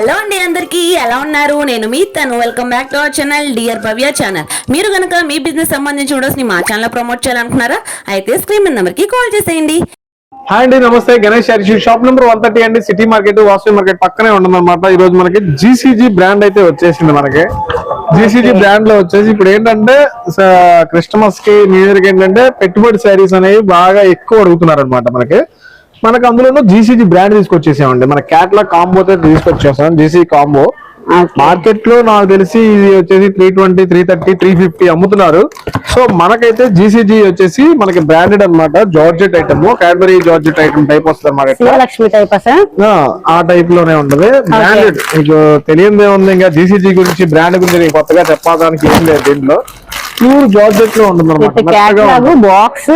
Hello అండి అందరికీ ఎలా ఉన్నారు? నేను మీ తను. Welcome back to our channel dear Bhavya channel మీరు కనుక మీ బిజినెస్ సంబంధించి వీడియోస్ని మా ఛానల్ ప్రమోట్ చేయాలనుకున్నారా అయితే స్క్రీన్ మీద నెంబర్కి కాల్ చేసేయండి. హాయ్ అండి నమస్తే. Ganesh Harish shop number one thirty అండి. సిటీ మార్కెట్ వాసవి మార్కెట్ పక్కనే ఉండదన్నమాట ఈ రోజు మనకి జీసీజీ బ్రాండ్ అయితే వచ్చేసింది మనకి. జీసీజీ బ్రాండ్లో వచ్చేసి ఇప్పుడు ఏంటంటే క్రిస్టమస్కి న్యూ ఇయర్కి ఏంటంటే పెట్టుబడి శారీస్ అనేవి బాగా ఎక్కువ అడుగుతున్నారు అనమాట మనకి. మనకు అందులోనూ జీసీజీ బ్రాండ్ తీసుకొచ్చేసామండి. మన క్యాట్లాగ్ కాంబో అయితే తీసుకొచ్చేసాం జీసీ కాంబో మార్కెట్లో నాకు తెలిసి ఇది వచ్చేసి three twenty three thirty three fifty అమ్ముతున్నారు. సో మనకైతే జీసీజీ వచ్చేసి మనకి బ్రాండెడ్ అన్నమాట georgette item Cadbury georgette item type వస్తుంది సార్? ఆ, టైప్లోనే ఉంటది. బ్రాండెడ్ మీకు తెలియదే ఉంది ఇంకా జీసీజీ గురించి బ్రాండ్ గురించి నేను కొత్తగా చెప్పడానికి ఏం లేదు దీంట్లో. ప్యూర్ జార్జెట్లో ఉంటుంది. క్యాట్లాగ్ బాక్స్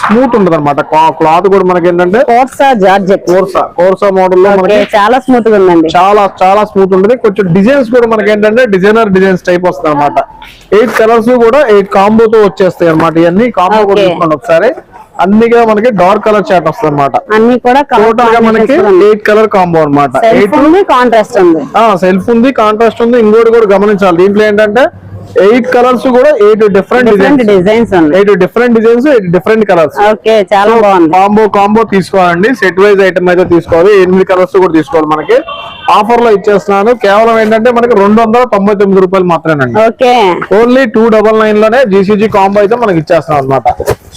స్మూత్ ఉంటుంది అనమాట క్లాత్ కూడా మనకి ఏంటంటే కోర్సా జార్జెట్? కోర్సా కోర్సా మోడల్లో మనకి చాలా స్మూత్గా ఉందండి. చాలా చాలా స్మూత్ ఉంటుంది. కొంచెం డిజైన్స్ కూడా మనకి ఏంటంటే డిజైనర్ డిజైన్స్ టైప్ వస్తుంది అనమాట ఎయిట్ కలర్స్ కూడా ఎయిట్ కాంబోతో వచ్చేస్తాయి అనమాట ఇవన్నీ కాంబో కూడా. చూసుకోండి ఒకసారి. అన్నిగా మనకి డార్క్ కలర్ చాట్ వస్తుంది అనమాట అన్ని కూడా టోటల్గా మనకి ఎయిట్ కలర్ కాంబో అనమాట సెల్ఫ్ ఎయిట్ ఉంది కాంట్రాస్ట్ ఉంది. సెల్ఫ్ ఉంది కాంట్రాస్ట్ ఉంది. ఇంకోటి కూడా గమనించాలి. దీంట్లో ఏంటంటే ఎయిట్ కలర్స్ కూడా eight different designs eight different designs eight different colours okay చాలా బాగుంది. కాంబో కాంబో తీసుకోవాలండి. సెట్ వైజ్ ఐటమ్ అయితే తీసుకోవాలి. ఎనిమిది కలర్స్ కూడా తీసుకోవాలి మనకి. ఆఫర్లో ఇచ్చేస్తున్నాను. కేవలం ఏంటంటే మనకి రెండు వందల తొంభై తొమ్మిది రూపాయలు మాత్రమేనండి. ఓకే. ఓన్లీ టూ డబల్ నైన్లోనే జీసీజీ కాంబో అయితే మనకి ఇచ్చేస్తున్నాం అనమాట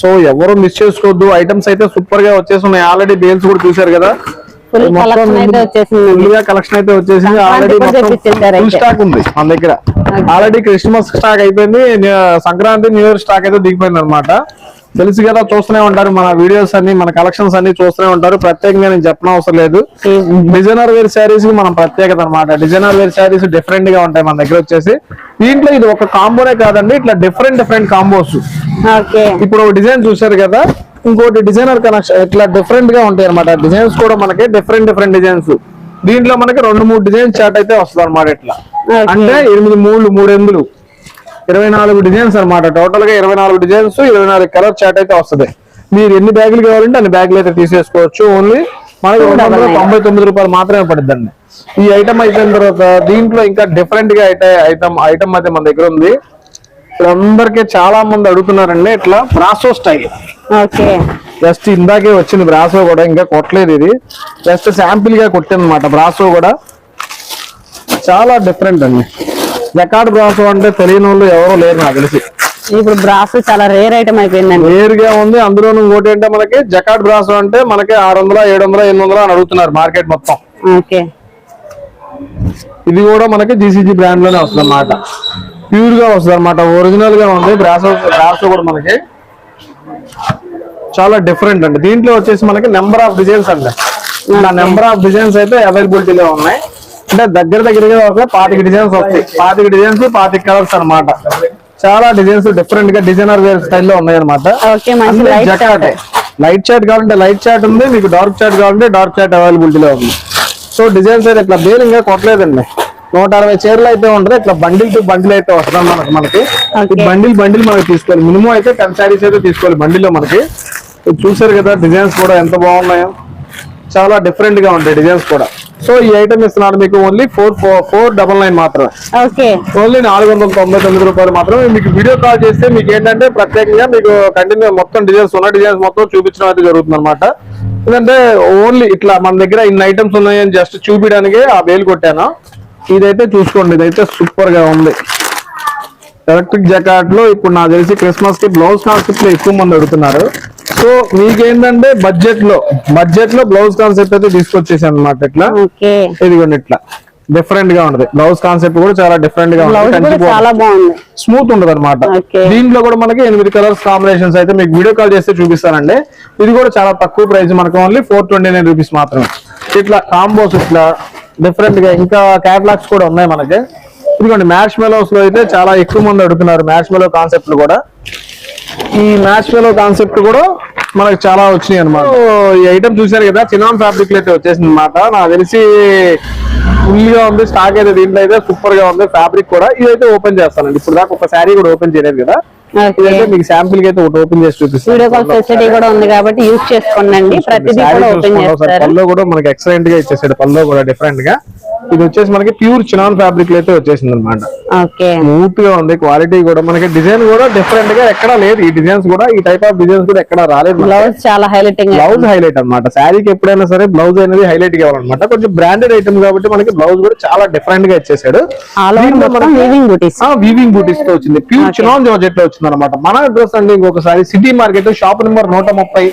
సో ఎవరు మిస్ చేసుకోవద్దు. ఐటమ్స్ అయితే సూపర్గా వచ్చేసి ఉన్నాయి. ఆల్రెడీ బేల్స్ కూడా చూసారు కదా. అయితే. ఫుల్గా కలెక్షన్ అయితే వచ్చేసింది. Already full. స్టాక్ ఉంది మన దగ్గర. ఆల్రెడీ క్రిస్మస్ స్టాక్ అయిపోయింది. సంక్రాంతి న్యూ ఇయర్ స్టాక్ అయితే దిగిపోయింది అనమాట తెలుసు కదా చూస్తూనే ఉంటారు మన వీడియోస్ అన్ని మన కలెక్షన్స్ అన్ని చూస్తూనే ఉంటారు. ప్రత్యేకంగా నేను చెప్పిన అవసరం లేదు డిజైనర్ వేర్ శారీస్ మనం ప్రత్యేకత అనమాట డిజైనర్ వేర్ శారీస్ డిఫరెంట్గా ఉంటాయి మన దగ్గర వచ్చేసి. దీంట్లో ఇది ఒక కాంబోనే కాదండి ఇట్లా డిఫరెంట్ డిఫరెంట్ కాంబోస్ ఇప్పుడు ఒక డిజైన్ చూశారు కదా ఇంకోటి డిజైనర్ కనెక్షన్ ఇట్లా డిఫరెంట్గా ఉంటాయి అనమాట డిజైన్స్ కూడా మనకి డిఫరెంట్ డిఫరెంట్ డిజైన్స్. దీంట్లో మనకి రెండు మూడు డిజైన్ చార్ట్ అయితే వస్తుంది అనమాట ఇట్లా. అంటే ఎనిమిది మూడు మూడు ఎనిమిది ఇరవై నాలుగు డిజైన్స్ అన్నమాట. టోటల్గా ఇరవై నాలుగు డిజైన్స్ ఇరవై నాలుగు కలర్ చార్ట్ అయితే వస్తుంది. మీరు ఎన్ని బ్యాగులు కావాలంటే అన్ని బ్యాగులు అయితే తీసేసుకోవచ్చు. ఓన్లీ మనకి తొంభై తొమ్మిది రూపాయలు మాత్రమే పడుతుందండి. ఈ ఐటమ్ అయిపోయిన తర్వాత దీంట్లో ఇంకా డిఫరెంట్గా అయితే ఐటమ్ ఐటమ్ అయితే మన దగ్గర ఉంది. అందరికీ చాలా మంది అడుగుతున్నారండి ఇట్లా బ్రాసో స్టైల్ ఓకే. జస్ట్ ఇందాకే వచ్చింది బ్రాసో కూడా ఇంకా కొట్టలేదు ఇది. జస్ట్ శాంపిల్గా కొట్టింది అనమాట బ్రాసో కూడా. చాలా డిఫరెంట్ అండి. జకాడ్ బ్రాసో అంటే తెలియని వాళ్ళు ఎవరో లేరు నాకు తెలిసి. ఇప్పుడు బ్రాస్ చాలా రేర్ ఐటమ్ అయిపోయిందండి. వేరుగా ఉంది అందులోనూ ఇంకోటి ఏంటంటే మనకి జకాడ్ బ్రాసో అంటే మనకి ఆరు వందల ఏడు వందల ఎనిమిది వందల అని అడుగుతున్నారు మార్కెట్ మొత్తం. ఓకే. ఇది కూడా మనకి జీసీజీ బ్రాండ్లోనే వస్తుంది అనమాట ప్యూర్గా వస్తుంది అనమాట ఒరిజినల్గా ఉంది. బ్రాసో బ్రాసో కూడా మనకి. చాలా డిఫరెంట్ అండి. దీంట్లో వచ్చేసి మనకి నెంబర్ ఆఫ్ డిజైన్స్ అండి. ఇలా నెంబర్ ఆఫ్ డిజైన్స్ అయితే అవైలబిలిటీలో ఉన్నాయి. అంటే దగ్గర దగ్గరగా ఒక పాతిక డిజైన్స్ వస్తాయి. పాతిక డిజైన్స్ పాతిక కలర్స్ అన్నమాట. చాలా డిజైన్స్ డిఫరెంట్గా డిజైనర్ వేర్ స్టైల్లో ఉన్నాయి అనమాట లైట్ చాట్ కావాలంటే లైట్ చాట్ ఉంది మీకు డార్క్ చాట్ కావాలంటే డార్క్ చాట్ అవైలబిలిటీలో ఉంది. సో డిజైన్స్ అయితే ఇట్లా బేర్ ఇంకా కొట్టలేదండి. నూట అరవై చీరలు అయితే ఉంటుంది. ఇట్లా బండిల్ టు బండిల్ అయితే వస్తుంది మనకి. మనకి. బండిల్ బండిల్ మనకి తీసుకోవాలి. మినిమం అయితే టెన్ శారీస్ అయితే తీసుకోవాలి బండిల్లో మనకి. చూసారు కదా డిజైన్స్ కూడా ఎంత బాగున్నాయో. చాలా డిఫరెంట్గా ఉంటాయి డిజైన్స్ కూడా. సో ఈ ఐటమ్ ఇస్తున్నాను మీకు only four four four double nine మాత్రమే. ఓన్లీ నాలుగు వందల తొంభై తొమ్మిది రూపాయలు మాత్రమే. మీకు వీడియో కాల్ చేస్తే మీకు ఏంటంటే ప్రత్యేకంగా మీకు కంటిన్యూ మొత్తం డిజైన్స్ ఉన్న డిజైన్స్ మొత్తం చూపించడం అయితే జరుగుతుంది అనమాట ఎందుకంటే ఓన్లీ ఇట్లా మన దగ్గర ఇన్ని ఐటమ్స్ ఉన్నాయని జస్ట్ చూపించడానికి ఆ బేల్ కొట్టాను. ఇదైతే చూసుకోండి ఇదైతే సూపర్గా ఉంది. ఎలక్ట్రిక్ జకాట్లో ఇప్పుడు నాకు తెలిసి క్రిస్మస్కి బ్లౌజ్ కాన్సెప్ట్లో ఎక్కువ మంది అడుగుతున్నారు. సో మీకేంటంటే బడ్జెట్లో బడ్జెట్లో బ్లౌజ్ కాన్సెప్ట్ అయితే తీసుకొచ్చేసాను అనమాట ఇట్లా. ఇదిగోండి ఇట్లా. డిఫరెంట్గా ఉంటది బ్లౌజ్ కాన్సెప్ట్ కూడా చాలా డిఫరెంట్గా ఉంటుంది స్మూత్ ఉండదు అనమాట. దీంట్లో కూడా మనకి ఎనిమిది కలర్స్ కాంబినేషన్స్ అయితే మీకు వీడియో కాల్ చేస్తే చూపిస్తానండి. ఇది కూడా చాలా తక్కువ ప్రైస్ మనకు only four twenty nine rupees మాత్రమే. ఇట్లా కాంబోస్ ఇట్లా డిఫరెంట్గా ఇంకా క్యాటలాగ్స్ కూడా ఉన్నాయి మనకి. ఇదిగోండి మ్యాచ్ మెలోస్లో అయితే చాలా ఎక్కువ మంది అడుగుతున్నారు మ్యాచ్ మెలో కాన్సెప్ట్ కూడా. ఈ మ్యాచ్ మెలో కాన్సెప్ట్ కూడా మనకు చాలా వచ్చినాయి అనమాట ఈ ఐటమ్ చూసారు కదా చిన్న ఫ్యాబ్రిక్ అయితే వచ్చేసింది అనమాట నాకు తెలిసి ఫుల్గా ఉంది స్టాక్ అయితే దీంట్లో అయితే సూపర్గా ఉంది ఫ్యాబ్రిక్ కూడా. ఇదైతే ఓపెన్ చేస్తానండి. ఇప్పుడు దాకా ఒక శారీ కూడా ఓపెన్ చేయలేదు కదా. మీకు శాంపిల్ అయితే ఒకటి ఓపెన్ చేసి చూపిస్తాను. వీడియో కాల్ ఫెసిలిటీ కూడా ఉంది కాబట్టి యూజ్ చేసుకోండి ప్రతిదీ కూడా ఓపెన్ చేస్తారు. పల్లో కూడా మనకి ఎక్సలెంట్గా ఇచ్చేసాడు. పల్లో కూడా డిఫరెంట్గా. ఇది వచ్చేసి మనకి ప్యూర్ చినాన్ ఫ్యాబ్రిక్ అయితే వచ్చేసింది అనమాట ఓకే. స్మూత్గా ఉంది క్వాలిటీ కూడా. మనకి డిజైన్ కూడా డిఫరెంట్గా ఎక్కడా లేదు. ఈ డిజైన్స్ కూడా ఈ టైప్ ఆఫ్ డిజైన్స్ కూడా ఎక్కడా రాలేదు బ్లౌజ్ చాలా హైలైటింగ్ బ్లౌజ్ హైలైట్ అన్నమాట. శారీకి ఎప్పుడైనా సరే బ్లౌజ్ అనేది హైలైట్ కావాలన్నమాట కొంచెం బ్రాండెడ్ ఐటమ్ కాబట్టి మనకి బ్లౌజ్ కూడా చాలా డిఫరెంట్గా ఇచ్చేసాడు. బూటీస్ వీవింగ్ బూటీస్తో వచ్చింది. ప్యూర్ చినాన్ జార్జెట్లో వచ్చింది అనమాట మన అడ్రస్ అండి ఇంకొకసారి సిటీ మార్కెట్ షాప్ నెంబర్ నూట ముప్పై.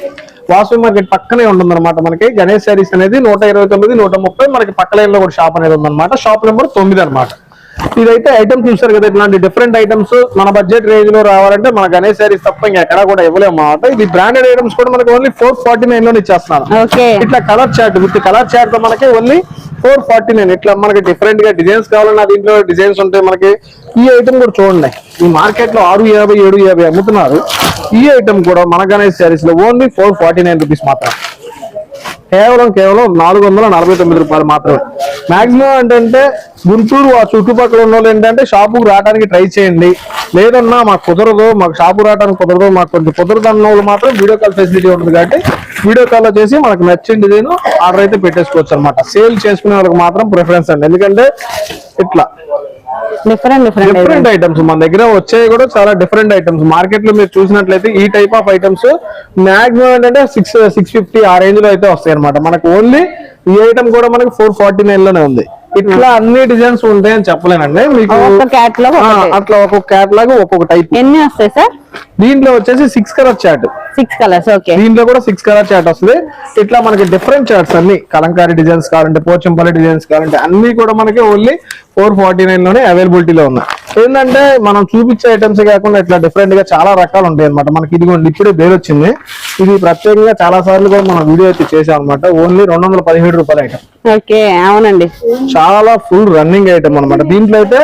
వాసు మార్కెట్ పక్కనే ఉంటుందన్నమాట మనకి. గణేష్ శారీస్ అనేది నూట ఇరవై తొమ్మిది నూట ముప్పై మనకి పక్క లైన్లో కూడా షాప్ అనేది ఉందన్నమాట. షాప్ నెంబర్ తొమ్మిది అనమాట ఇదైతే ఐటమ్ చూసారు కదా ఇట్లాంటి డిఫరెంట్ ఐటమ్స్ మన బడ్జెట్ రేంజ్లో రావాలంటే మన గణేష్ శారీస్ తప్ప ఇంకెక్కడా కూడా ఇవ్వలేము అన్నమాట ఇది బ్రాండెడ్ ఐటమ్స్ కూడా మనకి ఓన్లీ ఫోర్ ఫార్టీ నైన్లో ఇచ్చేస్తున్నాను ఇట్లా కలర్ చార్ట్ విత్ కలర్ చార్ట్తో మనకి ఓన్లీ ఫోర్ ఫార్టీ నైన్ ఇట్లా మనకి డిఫరెంట్గా డిజైన్స్ కావాలన్నా దీంట్లో డిజైన్స్ ఉంటాయి మనకి ఈ ఐటమ్ కూడా చూడండి. ఈ మార్కెట్లో ఆరు యాభై ఏడు యాభై అమ్ముతున్నారు. ఈ ఐటమ్ కూడా మన గణేష్ శారీస్లో only four forty nine rupees మాత్రం కేవలం కేవలం నాలుగు వందల నలభై తొమ్మిది రూపాయలు మాత్రమే. మాక్సిమం ఏంటంటే గుంటూరు ఆ చుట్టుపక్కల ఉన్న వాళ్ళు ఏంటంటే షాపుకు రావడానికి ట్రై చేయండి. లేదన్నా మాకు కుదరదు మాకు షాపు రావడానికి కుదరదు మాకు కొంచెం కుదరదు అన్న వాళ్ళు మాత్రం వీడియో కాల్ ఫెసిలిటీ ఉంటుంది కాబట్టి వీడియో కాల్ చేసి మనకు నచ్చిన డిజైన్ ఆర్డర్ అయితే పెట్టేసుకోవచ్చు అనమాట సేల్ చేసుకునే వాళ్ళకి మాత్రం ప్రిఫరెన్స్ అండి. ఎందుకంటే ఇట్లా డిఫరెంట్ డిఫరెంట్ డిఫరెంట్ ఐటమ్స్ మన దగ్గర వచ్చేవి కూడా చాలా డిఫరెంట్ ఐటమ్స్ మార్కెట్లో మీరు చూసినట్లయితే ఈ టైప్ ఆఫ్ ఐటమ్స్ మాక్సిమం ఏంటంటే సిక్స్ సిక్స్ ఫిఫ్టీ ఆ రేంజ్లో అయితే వస్తాయి అనమాట మనకు ఓన్లీ ఈ ఐటమ్ కూడా మనకి ఫోర్ ఫార్టీ నైన్లోనే ఉంది. ఇట్లా అన్ని డిజైన్స్ ఉంటాయని చెప్పలేనండి. మీకు అట్లా ఒక్కొక్క క్యాట్లాగ్ ఒక్కొక్క టైప్ ఎన్ని వస్తాయి సార్? దీంట్లో వచ్చేసి six colour chart six colours okay దీంట్లో కూడా సిక్స్ కలర్ చార్ట్ వస్తుంది. ఇట్లా మనకి డిఫరెంట్ చార్ట్స్ అన్ని కలంకారీ డిజైన్స్ కావాలంటే పోచంపల్లి డిజైన్స్ కావాలంటే అన్ని కూడా మనకి ఓన్లీ ఫోర్ ఫార్టీ నైన్లోనే అవైలబిలిటీలో ఉన్నాయి. ఏంటంటే మనం చూపించే ఐటమ్స్ కాకుండా ఇట్లా డిఫరెంట్గా చాలా రకాలు ఉంటాయి అనమాట మనకి ఇదిగోండి ఇప్పుడే బేర్ వచ్చింది. ఇది ప్రత్యేకంగా చాలా సార్లు కూడా మనం వీడియో అయితే చేసాం అనమాట ఓన్లీ రెండు వందల పదిహేడు రూపాయల ఐటమ్ ఓకే అవునండి. చాలా ఫుల్ రన్నింగ్ ఐటమ్ అనమాట దీంట్లో అయితే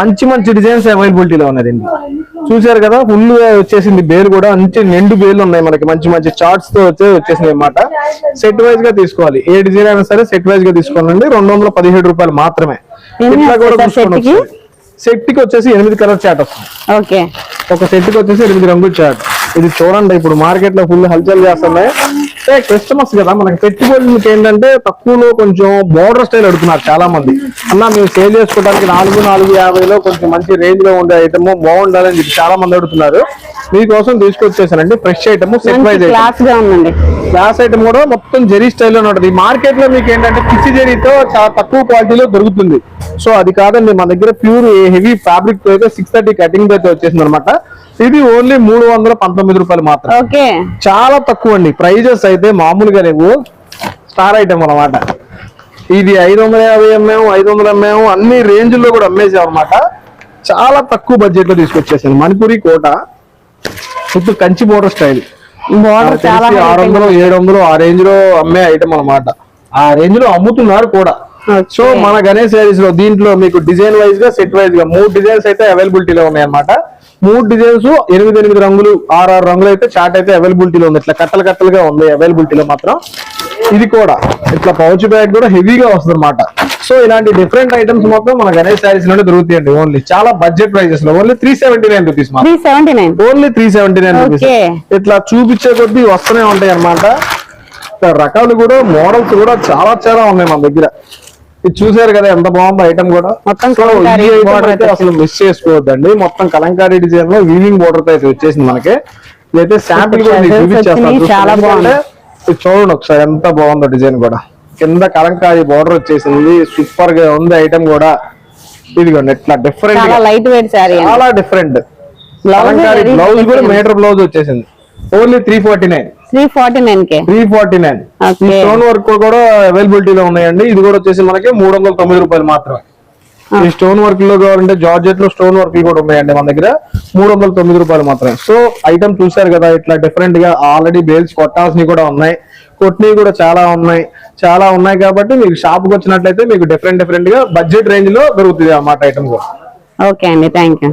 మంచి మంచి డిజైన్స్ అవైలబిలిటీలో ఉన్నాయి దీంట్లో. చూసారు కదా ఫుల్ వచ్చేసింది బేలు కూడా. మంచి నిండు బేలు ఉన్నాయి మనకి. మంచి మంచి చార్ట్స్తో వచ్చే వచ్చేసింది అనమాట సెట్ వైజ్గా తీసుకోవాలి. ఏ డిజైన్ అయినా సరే సెట్ వైజ్గా తీసుకోవాలండి. రెండు వందల పదిహేడు రూపాయలు మాత్రమే. ఇట్లా కూడా సెట్కి? వచ్చేసి ఎనిమిది కలర్ చాట్ వస్తుంది. ఓకే. ఒక సెట్కి వచ్చేసి ఎనిమిది రంగుల చాట్. ఇది చూడండి ఇప్పుడు మార్కెట్లో ఫుల్ హల్చల్ చేస్తున్నాయి. కస్టమర్స్ కదా మనకి పెట్టుబడులకి ఏంటంటే తక్కువలో కొంచెం బోర్డర్ స్టైల్ అడుగుతున్నారు చాలా మంది అన్న మేము సేల్ చేసుకోవడానికి నాలుగు నాలుగు యాభైలో కొంచెం మంచి రేంజ్లో ఉండే ఐటమ్ బాగుండాలని చెప్పి చాలా మంది అడుగుతున్నారు. మీకోసం తీసుకొచ్చేసానండి fresh item set wise item క్లాస్గా ఉందండి. గ్లాస్ ఐటమ్ కూడా మొత్తం జెరీ స్టైల్లో ఉంటుంది. మార్కెట్లో మీకు ఏంటంటే పిచ్చి జెరీతో చాలా తక్కువ క్వాలిటీలో దొరుకుతుంది. సో అది కాదండి మన దగ్గర ప్యూర్ హెవీ ఫ్యాబ్రిక్తో అయితే సిక్స్ థర్టీ కటింగ్ అయితే వచ్చేసింది అనమాట ఇది ఓన్లీ మూడు వందల పంతొమ్మిది రూపాయలు మాత్రం చాలా తక్కువ అండి. ప్రైజెస్ అయితే మామూలుగా లేవు. స్టార్ ఐటమ్ అన్నమాట. ఇది ఐదు వందల యాభై ఎంఎం ఐదు వందల ఎంఎం అన్ని రేంజ్లో కూడా అమ్మేసాం అనమాట చాలా తక్కువ బడ్జెట్లో తీసుకొచ్చేసాను మణిపురి కోట ఇప్పుడు కంచి బోర్డర్ స్టైల్. బోర్డర్ చాలా ఆరు వందలు ఏడు వందలు ఆ రేంజ్లో అమ్మే ఐటమ్ అన్నమాట. ఆ రేంజ్లో అమ్ముతున్నారు కూడా. సో మన గణేష్ శారీస్లో దీంట్లో మీకు డిజైన్ వైజ్గా సెట్ వైజ్గా మూడు డిజైన్స్ అయితే అవైలబిలిటీలో ఉన్నాయి అన్నమాట మూడు డిజైన్స్ ఎనిమిది ఎనిమిది రంగులు ఆరు ఆరు రంగులు అయితే చార్ట్ అయితే అవైలబిలిటీలో ఉంది. ఇట్లా కట్టలు కట్టలుగా ఉంది అవైలబిలిటీలో మాత్రం. ఇది కూడా. ఇట్లా పౌచ్ బ్యాగ్ కూడా హెవీగా వస్తుంది అనమాట సో ఇలాంటి డిఫరెంట్ ఐటమ్స్ మొత్తం మన గణేష్ శారీస్లోనే దొరుకుతాయండి ఓన్లీ చాలా బడ్జెట్ ప్రైజెస్లో only three seventy nine rupees only three seventy nine rupees. ఇట్లా చూపించే కొద్దీ వస్తూనే ఉంటాయి అన్నమాట. ఇట్లా రకాలు కూడా మోడల్స్ కూడా చాలా చాలా ఉన్నాయి మన దగ్గర. ఇది చూసారు కదా ఎంత బాగుందో ఐటమ్ కూడా. మొత్తం అసలు మిస్ చేసుకోవద్దండి. మొత్తం కలంకారీ డిజైన్లో వీవింగ్ బోర్డర్తో అయితే వచ్చేసింది మనకి. ఇదైతే శాంపిల్ కూడా చూపించేస్తాను చూడండి ఒకసారి ఎంత బాగుందో డిజైన్ కూడా. కింద కలంకారీ బోర్డర్ వచ్చేసింది. సూపర్గా ఉంది ఐటమ్ కూడా. ఇదిగోండి ఇట్లా డిఫరెంట్ లైట్ వెయిట్ శారీ చాలా డిఫరెంట్ very బ్లౌజ్ కూడా. మీటర్ బ్లౌజ్ వచ్చేసింది. Only three forty nine three forty nine కే three forty nine. Stone work కూడా అవైలబిలిటీలో ఉన్నాయండి. ఇది కూడా వచ్చేసి మనకి మూడు వందల తొమ్మిది రూపాయలు మాత్రమే. ఈ స్టోన్ వర్క్లో కావాలంటే జార్జెట్లో స్టోన్ వర్క్ కూడా ఉన్నాయండి మన దగ్గర. మూడు వందల తొమ్మిది రూపాయలు మాత్రమే. సో ఐటమ్ చూసారు కదా ఇట్లా డిఫరెంట్గా ఆల్రెడీ బేల్స్ కొట్టాల్సినవి కూడా ఉన్నాయి. కొట్టినవి కూడా చాలా ఉన్నాయి. చాలా ఉన్నాయి కాబట్టి మీకు షాప్కి వచ్చినట్లయితే మీకు డిఫరెంట్ డిఫరెంట్గా బడ్జెట్ రేంజ్లో దొరుకుతుంది అన్నమాట ఐటమ్ కూడా ఓకే అండి థ్యాంక్ యూ